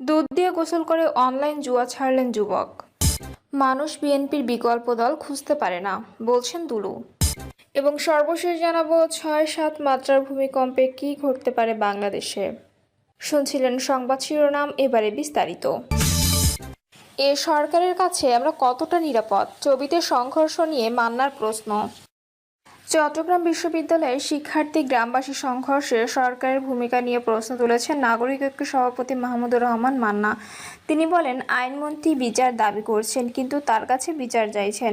দুধ দিয়ে গোসল করে অনলাইন জুয়া ছাড়লেন যুবক। মানুষ বিএনপির বিকল্প দল খুঁজতে পারে না, বলছেন দুলু। এবং সর্বশেষ জানাব ছয় সাত মাত্রার ভূমিকম্পে কি ঘটতে পারে বাংলাদেশে। শুনছিলেন সংবাদ শিরোনাম, এবারে বিস্তারিত। এ সরকারের কাছে আমরা কতটা নিরাপদ? ছবিতে সংঘর্ষ নিয়ে মান্নার প্রশ্ন। চট্টগ্রাম বিশ্ববিদ্যালয়ে শিক্ষার্থী গ্রামবাসী সংঘর্ষে সরকারের ভূমিকা নিয়ে প্রশ্ন তুলেছেন নাগরিক ঐক্য সভাপতি মাহমুদুর রহমান মান্না। তিনি বলেন, আইনমন্ত্রী বিচার দাবি করছেন, কিন্তু তার কাছে বিচার চাইছেন।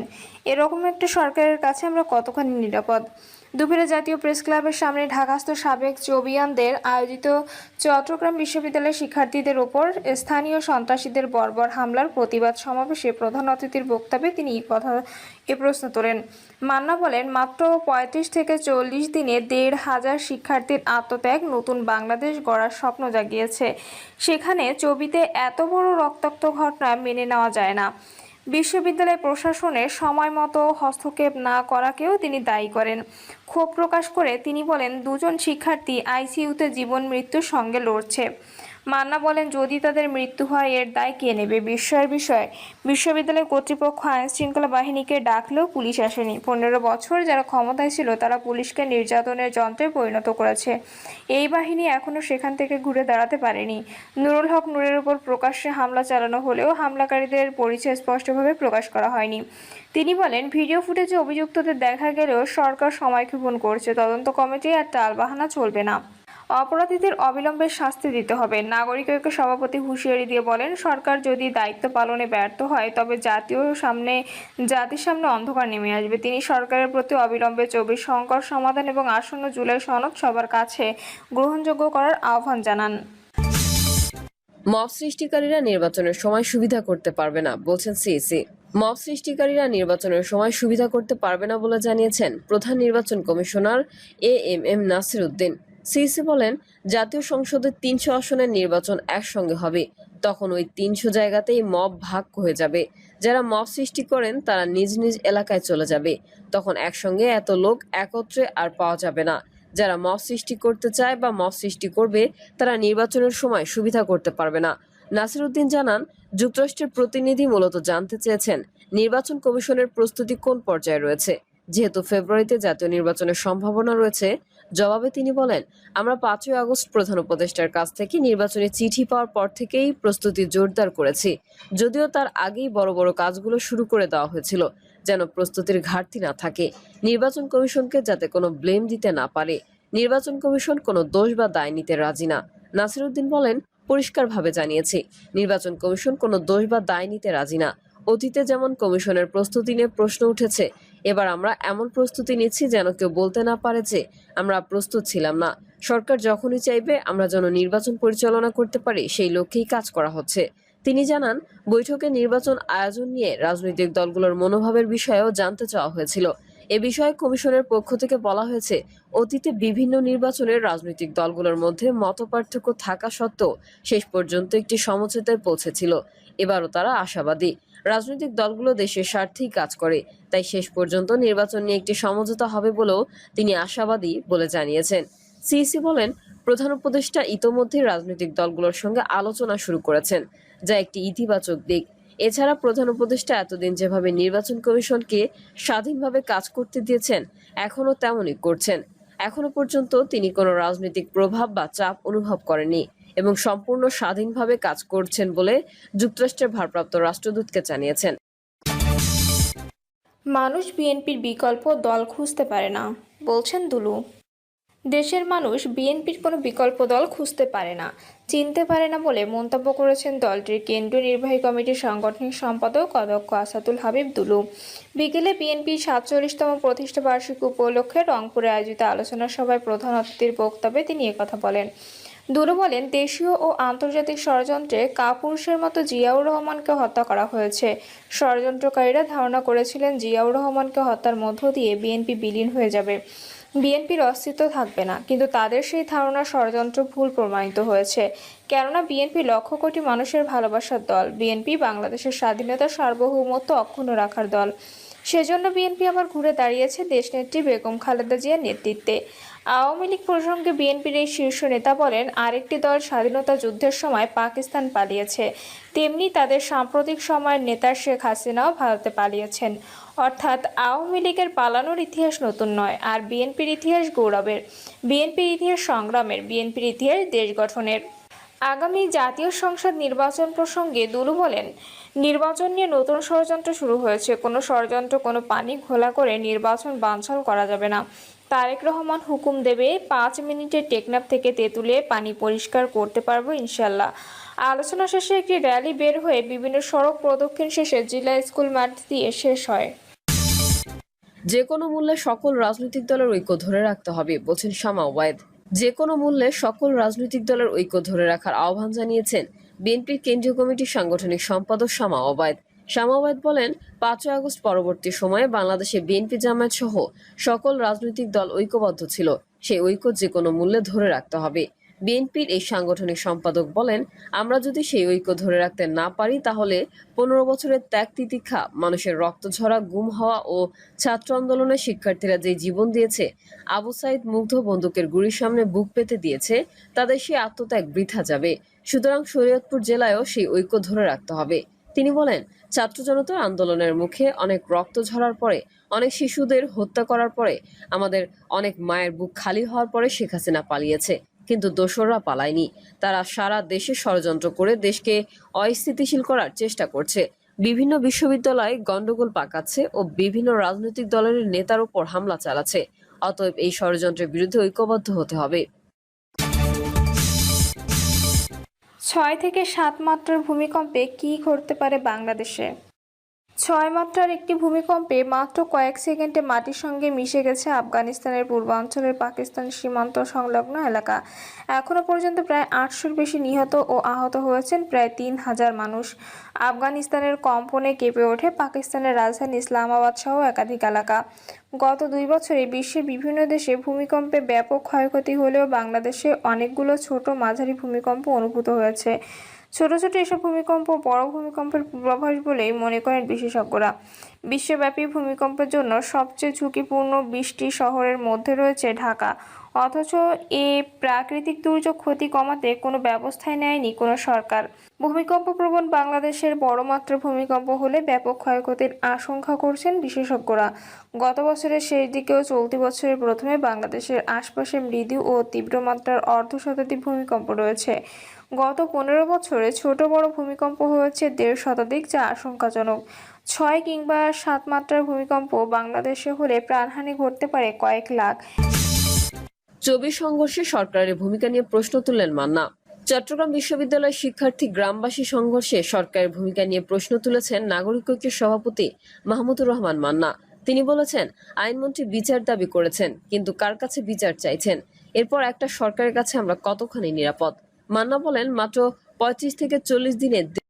এরকম একটা সরকারের কাছে আমরা কতখানি নিরাপদ? দুপুরে জাতীয় প্রেস ক্লাবের সামনে ঢাকাস্থ সাবেক চবিয়ানদের আয়োজিত চট্টগ্রাম বিশ্ববিদ্যালয়ের শিক্ষার্থীদের ওপর স্থানীয় সন্ত্রাসীদের বর্বর হামলার প্রতিবাদ সমাবেশে প্রধান অতিথির বক্তব্যে তিনি এই কথা, এ প্রশ্ন তোলেন। মান্না বলেন, মাত্র পঁয়ত্রিশ থেকে চল্লিশ দিনে দেড় হাজার শিক্ষার্থীর আত্মত্যাগ নতুন বাংলাদেশ গড়ার স্বপ্ন জাগিয়েছে। সেখানে চবিতে এত বড় রক্তাক্ত ঘটনা মেনে নেওয়া যায় না। বিশ্ববিদ্যালয় প্রশাসনের সময় মতো হস্তক্ষেপ না করাকেও তিনি দায়ী করেন। ক্ষোভ প্রকাশ করে তিনি বলেন, দুজন শিক্ষার্থী আইসিইউতে জীবন মৃত্যুর সঙ্গে লড়ছে। মান্না বলেন, যদি তাদের মৃত্যু হয়, এর দায় কে নেবে? বিস্ময়ের বিষয় বিশ্ববিদ্যালয় কর্তৃপক্ষ আইন শৃঙ্খলা বাহিনীকে ডাকলেও পুলিশ আসেনি। পনেরো বছর যারা ক্ষমতায় ছিল, তারা পুলিশকে নির্যাতনের যন্ত্রে পরিণত করেছে। এই বাহিনী এখনও সেখান থেকে ঘুরে দাঁড়াতে পারেনি। নুরুল হক নূরের উপর প্রকাশ্যে হামলা চালানো হলেও হামলাকারীদের পরিচয় স্পষ্টভাবে প্রকাশ করা হয়নি। তিনি বলেন, ভিডিও ফুটেজে অভিযুক্তদের দেখা গেলেও সরকার সময়ক্ষেপণ করছে। তদন্ত কমিটি আর টালবাহানা চলবে না। অপরাধীদের অবিলম্বে শাস্তি দিতে হবে। নাগরিক ঐক্য সভাপতি হুঁশিয়ারি দিয়ে বলেন, সরকার যদি দায়িত্ব পালনে ব্যর্থ হয়, তবে জাতীয় সামনে, জাতির সামনে অন্ধকার নেমে আসবে। তিনি সরকারের প্রতি অবিলম্বে চব্বিশ সংকট সমাধান এবং আসন্ন জুলাই সনদ সবার কাছে গ্রহণযোগ্য করার আহ্বান জানান। মব সৃষ্টিকারীরা নির্বাচনের সময় সুবিধা করতে পারবে না, বলছেন সিইসি। মব সৃষ্টিকারীরা নির্বাচনের সময় সুবিধা করতে পারবে না বলে জানিয়েছেন প্রধান নির্বাচন commissioner A M M Nasir Uddin. CEC বলেন, জাতীয় সংসদের তিনশো আসনের নির্বাচন একসঙ্গে হবে। তখন ওই তিনশো জায়গাতেই মব ভাগ হয়ে যাবে। যারা মব সৃষ্টি করেন, তারা নিজ নিজ এলাকায় চলে যাবে। তখন একসঙ্গে এত লোক একত্রে আর পাওয়া যাবে না। যারা মব সৃষ্টি করতে চায় বা মব সৃষ্টি করবে, তারা নির্বাচনের সময় সুবিধা করতে পারবে না। নাসির উদ্দিন জানান, যুক্তরাষ্ট্রের প্রতিনিধি মূলত জানতে চেয়েছেন, নির্বাচন কমিশনের প্রস্তুতি কোন পর্যায়ে রয়েছে। যেহেতু ফেব্রুয়ারিতে জাতীয় নির্বাচনের সম্ভাবনা রয়েছে জবাবে তিনি বলেন, আমরা পাঁচই আগস্ট প্রধান উপদেষ্টার কাছ থেকে নির্বাচনী চিঠি পাওয়ার পর থেকেই প্রস্তুতি জোরদার করেছি। যদিও তার আগেই বড় বড় কাজগুলো শুরু করে দেওয়া হয়েছিল, যেন প্রস্তুতির ঘাটতি না থাকে। নির্বাচন কমিশনকে যাতে কোনো ব্লেম দিতে না পারে। নির্বাচন কমিশন কোনো দোষ বা দায় নিতে রাজি না। নাসিরুদ্দিন বলেন, পরিষ্কারভাবে জানিয়েছি, নির্বাচন কমিশন কোনো দোষ বা দায় নিতে রাজি না। অতীতে যেমন কমিশনের প্রস্তুতি নিয়ে প্রশ্ন উঠেছে এবার আমরা এমন প্রস্তুতি নিচ্ছি যেন কেউ বলতে না পারে যে আমরা প্রস্তুত ছিলাম না। সরকার যখনই চাইবে, আমরা যেন নির্বাচন পরিচালনা করতে পারি, সেই লক্ষ্যেই কাজ করা হচ্ছে। তিনি জানান, বৈঠকে নির্বাচন আয়োজন নিয়ে রাজনৈতিক দলগুলোর মনোভাবের বিষয়েও জানতে চাওয়া হয়েছিল। এ বিষয়ে কমিশনের পক্ষ থেকে বলা হয়েছে, অতীতে বিভিন্ন নির্বাচনের রাজনৈতিক দলগুলোর মধ্যে মতপার্থক্য থাকা সত্ত্বেও শেষ পর্যন্ত একটি সমঝোতায় পৌঁছেছিল। এবারও তারা আশাবাদী। রাজনৈতিক দলগুলো দেশের স্বার্থেই কাজ করে, তাই শেষ পর্যন্ত নির্বাচন নিয়ে একটি সমঝোতা হবে বলেও তিনি আশাবাদী বলে জানিয়েছেন। সিইসি বলেন, প্রধান উপদেষ্টা ইতোমধ্যেই রাজনৈতিক দলগুলোর সঙ্গে আলোচনা শুরু করেছেন, যা একটি ইতিবাচক দিক। এছাড়া প্রধান উপদেষ্টা এতদিন যেভাবে নির্বাচন কমিশনকে স্বাধীনভাবে কাজ করতে দিয়েছেন, এখনও তেমনই করছেন। এখনও পর্যন্ত তিনি কোনো রাজনৈতিক প্রভাব বা চাপ অনুভব করেননি। এবং সম্পূর্ণ স্বাধীনভাবে কাজ করছেন বলে যুক্তরাষ্ট্রের ভারপ্রাপ্ত রাষ্ট্রদূতকে জানিয়েছেন। মানুষ বিএনপির বিকল্প দল খুঁজতে পারে না, বলছেন দুলু। দেশের মানুষ বিএনপির কোনো বিকল্প দল খুঁজতে পারে না, চিনতে পারে না বলে মন্তব্য করেছেন দলটির কেন্দ্রীয় নির্বাহী কমিটির সাংগঠনিক সম্পাদক অধ্যক্ষ আসাদুল হাবিব দুলু। বিকেলে বিএনপির সাতচল্লিশতম প্রতিষ্ঠা বার্ষিকী উপলক্ষে রংপুরে আয়োজিত আলোচনা সভায় প্রধান অতিথির বক্তব্যে তিনি একথা বলেন দুলু বলেন, দেশীয় ও আন্তর্জাতিক ষড়যন্ত্রে কাপুরুষের মতো জিয়াউর রহমানকে হত্যা করা হয়েছে। ষড়যন্ত্রকারীরা ধারণা করেছিলেন, জিয়াউর রহমানকে হত্যার মধ্য দিয়ে বিএনপি বিলীন হয়ে যাবে। বিএনপির অস্তিত্ব থাকবে না, কিন্তু তাদের সেই ধারণা ষড়যন্ত্র ভুল প্রমাণিত হয়েছে। কেননা বিএনপি লক্ষ কোটি মানুষের ভালোবাসার দল, বিএনপি বাংলাদেশের স্বাধীনতা সার্বভৌমত্ব অক্ষুণ্ণ রাখার দল। সেজন্য বিএনপি আবার ঘুরে দাঁড়িয়েছে দেশ দেশনেত্রী বেগম খালেদা জিয়ার নেতৃত্বে। আওয়ামী লীগ প্রসঙ্গে বিএনপির এই শীর্ষ নেতা বলেন, আরেকটি দল স্বাধীনতা যুদ্ধের সময় পাকিস্তান পালিয়েছে। তেমনি তাদের সাম্প্রতিক সময়ের নেতা শেখ হাসিনাও ভারতে পালিয়েছেন। অর্থাৎ আওয়ামী লীগের পালানোর ইতিহাস নতুন নয়, আর বিএনপির ইতিহাস গৌরবের। বিএনপির ইতিহাস সংগ্রামের, বিএনপির ইতিহাস দেশ গঠনের। আগামী জাতীয় সংসদ নির্বাচন প্রসঙ্গে দুলু বলেন নির্বাচন নিয়ে নতুন ষড়যন্ত্র শুরু হয়েছে। কোনো ষড়যন্ত্র, কোনো পানি ঘোলা করে নির্বাচন বানচাল করা যাবে না। তারেক রহমান হুকুম দেবে, পাঁচ মিনিটে টেকনাফ থেকে তেঁতুলে পানি পরিষ্কার করতে পারব ইনশাল্লাহ। আলোচনা শেষে একটি র্যালি বের হয়ে বিভিন্ন সড়ক প্রদক্ষিণ শেষে জেলা স্কুল মাঠ দিয়ে শেষ হয়। যে কোনো মূল্যে সকল রাজনৈতিক দলের ঐক্য ধরে রাখতে হবে, বলছেন শামা ওয়ায়েদ যে কোনো মূল্যে সকল রাজনৈতিক দলের ঐক্য ধরে রাখার আহ্বান জানিয়েছেন বিএনপির কেন্দ্রীয় কমিটির সাংগঠনিক সম্পাদক শামা ওবায়দ। শামা বলেন, পাঁচই আগস্ট পরবর্তী সময়ে বাংলাদেশে বিএনপি জামায়াত সহ সকল রাজনৈতিক দল ঐক্যবদ্ধ ছিল। সেই ঐক্য যে কোনো মূল্যে ধরে রাখতে হবে। বিএনপির এই সাংগঠনিক সম্পাদক বলেন, আমরা যদি সেই ঐক্য ধরে রাখতে না পারি, তাহলে পনেরো বছরের ত্যাগ তিতিক্ষা, মানুষের রক্ত ঝরা গুম হওয়া ও ছাত্র আন্দোলনে শিক্ষার্থীরা যে জীবন দিয়েছে, আবু সাইদ মুগ্ধ বন্দুকের গুলির সামনে বুক পেতে দিয়েছে, তাদের সেই আত্মত্যাগ বৃথা যাবে। সুতরাং শরীয়তপুর জেলায়ও সেই ঐক্য ধরে রাখতে হবে। তিনি বলেন, ছাত্র জনতার আন্দোলনের মুখে অনেক রক্ত ঝরার পরে, অনেক শিশুদের হত্যা করার পরে, আমাদের অনেক মায়ের বুক খালি হওয়ার পরে শেখ হাসিনা পালিয়েছে। কিন্তু দোসররা পালায়নি। তারা সারা দেশে ষড়যন্ত্র করে দেশকে অস্থিতিশীল করার চেষ্টা করছে। বিভিন্ন বিশ্ববিদ্যালয়ে গন্ডগোল পাকাচ্ছে ও বিভিন্ন রাজনৈতিক দলের নেতার উপর হামলা চালাচ্ছে। অতএব এই ষড়যন্ত্রের বিরুদ্ধে ঐক্যবদ্ধ হতে হবে। ছয় থেকে সাত মাত্রার ভূমিকম্পে কী ঘটতে পারে বাংলাদেশে? ছয় মাত্রার একটি ভূমিকম্পে মাত্র কয়েক সেকেন্ডে মাটির সঙ্গে মিশে গেছে আফগানিস্তানের পূর্বাঞ্চলের পাকিস্তান সীমান্ত সংলগ্ন এলাকা। এখনও পর্যন্ত প্রায় আটশোর বেশি নিহত ও আহত হয়েছেন প্রায় তিন হাজার মানুষ। আফগানিস্তানের কম্পনে কেঁপে ওঠে পাকিস্তানের রাজধানী ইসলামাবাদ সহ একাধিক এলাকা। গত দুই বছরে বিশ্বের বিভিন্ন দেশে ভূমিকম্পে ব্যাপক ক্ষয়ক্ষতি হলেও বাংলাদেশে অনেকগুলো ছোট মাঝারি ভূমিকম্প অনুভূত হয়েছে। ছোট ছোট এসব ভূমিকম্প বড় ভূমিকম্পের পূর্বাভাস বলেই মনে করেন বিশেষজ্ঞরা। বিশ্বব্যাপী ভূমিকম্পের জন্য সবচেয়ে ঝুঁকিপূর্ণ বৃষ্টি শহরের মধ্যে রয়েছে ঢাকা। অথচ এ প্রাকৃতিক দুর্যোগ ক্ষতি কমাতে কোনো ব্যবস্থাই নেয়নি কোনো সরকার। ভূমিকম্প প্রবণ বাংলাদেশের বড় মাত্রার ভূমিকম্প হলে ব্যাপক ক্ষয়ক্ষতির আশঙ্কা করছেন বিশেষজ্ঞরা। গত বছরের শেষ দিকেও চলতি বছরের প্রথমে বাংলাদেশের আশপাশে মৃদু ও তীব্র মাত্রার অর্ধশতাধিক ভূমিকম্প রয়েছে। গত পনেরো বছরে ছোট বড় ভূমিকম্প হয়েছে দেড় শতাধিক, যা আশঙ্কাজনক। ছয় কিংবা সাত মাত্রার ভূমিকম্প বাংলাদেশে হলে প্রাণহানি ঘটতে পারে কয়েক লাখ। চব্বিশ সংঘর্ষে সরকারের ভূমিকা নিয়ে প্রশ্ন তুললেন মান্না। চট্টগ্রাম বিশ্ববিদ্যালয়ের শিক্ষার্থী গ্রামবাসী সংঘর্ষে সরকারের ভূমিকা নিয়ে প্রশ্ন তুলেছেন নাগরিক ঐক্যের সভাপতি মাহমুদুর রহমান মান্না। তিনি বলেছেন, আইনমন্ত্রী বিচার দাবি করেছেন, কিন্তু কার কাছে বিচার চাইছেন? এরপর একটা সরকারের কাছে আমরা কতখানি নিরাপদ? মান্না বলেন, মাত্র পঁয়ত্রিশ থেকে চল্লিশ দিনে